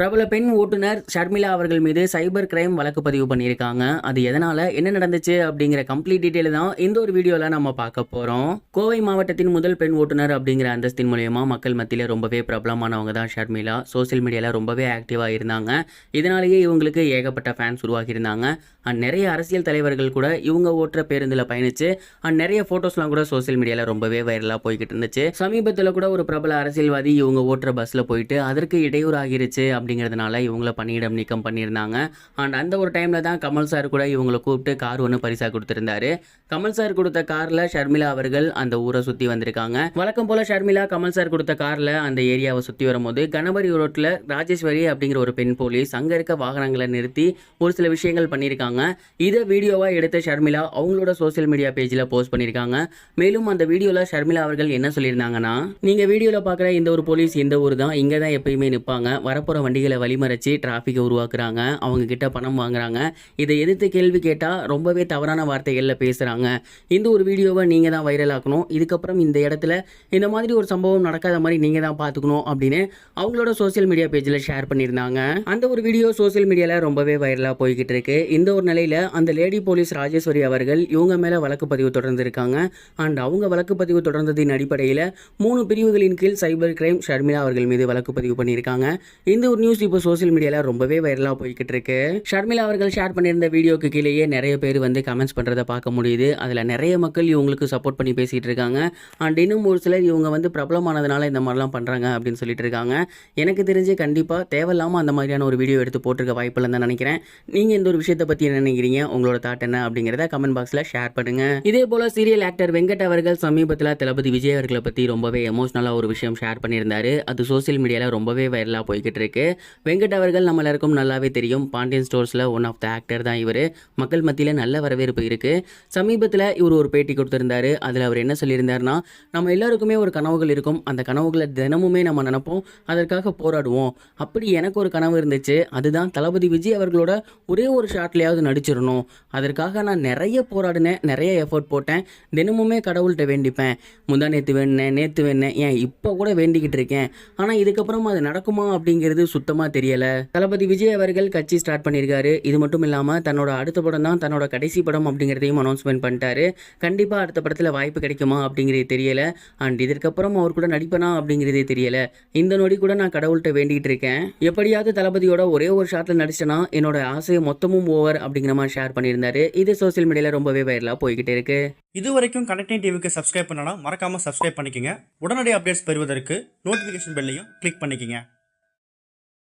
பிரபல பெண் ஓட்டுநர் ஷர்மிளா அவர்கள் மீது சைபர் கிரைம் வழக்கு பதிவு பண்ணியிருக்காங்க. அது எதனால என்ன நடந்துச்சு அப்படிங்கிற கம்ப்ளீட் டீட்டெயில் தான் இந்த ஒரு வீடியோவில் நம்ம பார்க்க போகிறோம் கோவை மாவட்டத்தின் முதல் பெண் ஓட்டுநர் அப்படிங்கிற அந்தஸ்தின் மூலயமா மக்கள் மத்தியில் ரொம்பவே பிரபலமானவங்க தான் ஷர்மிளா. சோஷியல் மீடியாவில் ரொம்பவே ஆக்டிவாக இருந்தாங்க. இதனாலேயே இவங்களுக்கு ஏகப்பட்ட ஃபேன்ஸ் உருவாகியிருந்தாங்க. அண்ட் நிறைய அரசியல் தலைவர்கள் கூட இவங்க ஓட்டுற பேருந்தில் பயணிச்சு அண்ட் நிறைய ஃபோட்டோஸ்லாம் கூட சோஷியல் மீடியாவில் ரொம்பவே வைரலாக போய்கிட்டு இருந்துச்சு. சமீபத்தில் கூட ஒரு பிரபல அரசியல்வாதி இவங்க ஓட்டுற பஸ்ஸில் போயிட்டு அதற்கு இடையூறாகிருச்சு அப்படி அப்படிங்கிறதுனால இவங்கள பணியிடம் நீக்கம் பண்ணியிருந்தாங்க. அண்ட் அந்த ஒரு டைமில் தான் கமல் சார் கூட இவங்களை கூப்பிட்டு கார் ஒன்று பரிசாக கொடுத்துருந்தாரு. கமல் சார் கொடுத்த காரில் ஷர்மிளா அவர்கள் அந்த ஊரை சுற்றி வந்திருக்காங்க. வழக்கம் போல் ஷர்மிளா கமல் சார் கொடுத்த காரில் அந்த ஏரியாவை சுற்றி வரும்போது கணபதி ரோட்டில் ராஜேஸ்வரி அப்படிங்கிற ஒரு பெண் போலீஸ் அங்கே இருக்க வாகனங்களை நிறுத்தி ஒரு சில விஷயங்கள் பண்ணியிருக்காங்க. இதை வீடியோவாக எடுத்த ஷர்மிளா அவங்களோட சோஷியல் மீடியா பேஜில் போஸ்ட் பண்ணியிருக்காங்க. மேலும் அந்த வீடியோவில் ஷர்மிளா அவர்கள் என்ன சொல்லியிருந்தாங்கன்னா நீங்கள் வீடியோவில் பார்க்குற இந்த ஒரு போலீஸ் இந்த ஊர் தான் இங்கே தான் எப்பயுமே நிற்பாங்க வரப்போகிற வண்டிகளை வழிமறைச்சு டிராஃபிக்கை உருவாக்குறாங்க. அவங்க கிட்ட பணம் வாங்குறாங்க. இதை எதிர்த்து கேள்வி கேட்டால் ரொம்பவே தவறான வார்த்தைகளில் பேசுகிறாங்க இந்த ஒரு வீடியோவை நீங்கள் தான் வைரல் ஆக்கணும். இதுக்கப்புறம் இந்த இடத்துல இந்த மாதிரி ஒரு சம்பவம் நடக்காத மாதிரி நீங்கள் தான் பார்த்துக்கணும் அப்படின்னு அவங்களோட சோஷியல் மீடியா பேஜில் ஷேர் பண்ணியிருந்தாங்க. அந்த ஒரு வீடியோ சோஷியல் மீடியாவில் ரொம்பவே வைரலாக போய்கிட்டு இருக்கு. இந்த ஒரு நிலையில் அந்த லேடி போலீஸ் ராஜேஸ்வரி அவர்கள் இவங்க மேலே வழக்கு பதிவு தொடர்ந்து இருக்காங்க. அண்ட் அவங்க வழக்கு பதிவு தொடர்ந்ததின் அடிப்படையில் மூணு பிரிவுகளின் கீழ் சைபர் கிரைம் ஷர்மிளா அவர்கள் மீது வழக்கு பதிவு பண்ணியிருக்காங்க. இந்த ஒரு நியூஸ் நியூஸ் இப்போ சோஷியல் மீடியாவில் ரொம்பவே வைரலாக போய்கிட்டு இருக்கு. ஷர்மிளா அவர்கள் ஷேர் பண்ணியிருந்த வீடியோக்கு கீழேயே நிறைய பேர் வந்து கமெண்ட்ஸ் பண்ணுறதை பார்க்க முடியுது. அதில் நிறைய மக்கள் இவங்களுக்கு சப்போர்ட் பண்ணி பேசிகிட்டு இருக்காங்க. அண்ட் இன்னும் ஒரு சிலர் இவங்க வந்து பிரபலமானதுனால இந்த மாதிரிலாம் பண்ணுறாங்க அப்படின்னு சொல்லிட்டு இருக்காங்க. எனக்கு தெரிஞ்சு கண்டிப்பாக தேவையில்லாமல் அந்த மாதிரியான ஒரு வீடியோ எடுத்து போட்டிருக்க வாய்ப்பில்லைன்னு தான் நினைக்கிறேன். நீங்கள் இந்த ஒரு விஷயத்தை பற்றி என்ன நினைக்கிறீங்க? உங்களோட தாட் என்ன? அப்படிங்கிறத கமெண்ட் பாக்ஸில் ஷேர் பண்ணுங்க. இதே போல் சீரியல் ஆக்டர் வெங்கட் அவர்கள் சமீபத்தில் தளபதி விஜய் அவர்களை பற்றி ரொம்பவே எமோஷ்னலாக ஒரு விஷயம் ஷேர் பண்ணியிருந்தாரு. அது சோஷியல் மீடியாவில் ரொம்பவே வைரலாக போய்கிட்டு இருக்கு. வெங்கட் அவர்கள் நம்ம எல்லாருக்கும் நல்லாவே தெரியும். பாண்டியன் ஸ்டோர்ஸில் ஒன் ஆஃப் த ஆக்டர் தான் இவர். மக்கள் மத்தியில் நல்ல வரவேற்பு இருக்குது சமீபத்தில் இவர் ஒரு பேட்டி கொடுத்துருந்தார். அதில் அவர் என்ன சொல்லியிருந்தாருன்னா நம்ம எல்லாருக்குமே ஒரு கனவுகள் இருக்கும். அந்த கனவுகளை தினமுமே நம்ம நினைப்போம். அதற்காக போராடுவோம். அப்படி எனக்கு ஒரு கனவு இருந்துச்சு. அதுதான் தளபதி விஜய் அவர்களோட ஒரே ஒரு ஷாட்லையாவது நடிச்சிடணும். அதற்காக நான் நிறைய போராடினேன். நிறைய எஃபோர்ட் போட்டேன். தினமுமே கடவுள்கிட்ட வேண்டிப்பேன். முந்தா நேற்று வேணேன் நேற்று வேணேன் ஏன் இப்போ கூட வேண்டிக்கிட்டு இருக்கேன். ஆனால் இதுக்கப்புறம் அது நடக்குமா அப்படிங்கிறது சுத்தமாக தெரியலை. தளபதி விஜய் அவர்கள் கட்சி ஸ்டார்ட் பண்ணியிருக்காரு இது மட்டும் இல்லாமல் தன்னோட அடுத்த படம் தான் தன்னோட கடைசி படம் அப்படிங்கிறதையும் அனௌன்ஸ்மெண்ட் பண்ணிட்டாரு. கண்டிப்பாக அடுத்த படத்தில் வாய்ப்பு கிடைக்குமா அப்படிங்கிறது தெரியல. அண்ட் இதற்கப்புறம் அவர் கூட நடிப்பனா அப்படிங்கிறதே தெரியல. இந்த நொடி கூட நான் கடவுள்கிட்ட வேண்டிகிட்டு இருக்கேன். எப்படியாவது தளபதியோட ஒரே ஒரு ஷாட்டில் நடிச்சேன்னா என்னோட ஆசையை மொத்தமும் ஓவர் அப்படிங்கிற மாதிரி ஷேர் பண்ணியிருந்தாரு. இது சோஷியல் மீடியாவில் ரொம்பவே வைரலா போய்கிட்டே இருக்கு. இது வரைக்கும் கனெக்டிங் டிவிக்கு சப்ஸ்கிரைப் பண்ணனா மறக்காம சப்ஸ்கிரைப் பண்ணிக்கங்க. உடனடி அப்டேட்ஸ் பெறுவதற்கு நோட்டிஃபிகேஷன் பெல்லையும் கிளிக் பண்ணிக்கங்க.